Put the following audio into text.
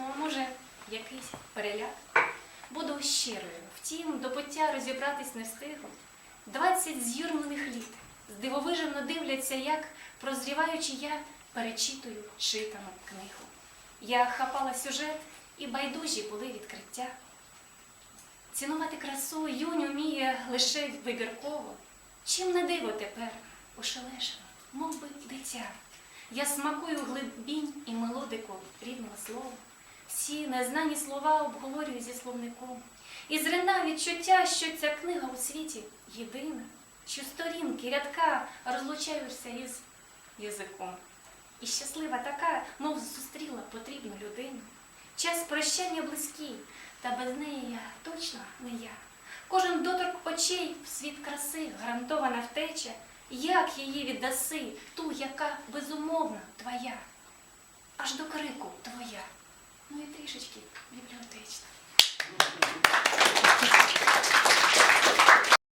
Ну, а може, якийсь переляк? Буду щирою, втім, до пуття розібратись не встигу. Двадцять з'юрмлених літ здивовижено дивляться, як, прозріваючи я, перечитую читану книгу. Я хапала сюжет, і байдужі були відкриття. Цінувати красу юнь уміє лише вибірково. Чим не диво тепер ошелешено, мов би дитя. Я смакую глибінь і мелодику рідного слова. Всі незнані слова обговорюю зі словником. І зрина відчуття, що ця книга у світі єдина, що сторінки, рядка розлучаються із язиком. І щаслива така, мов зустріла потрібну людину. Час прощання близький, та без неї я точно не я. Кожен доторк очей в світ краси гарантована втеча. Як її віддаси, ту, яка безумовно твоя, аж до крику ну і трішечки бібліотечна.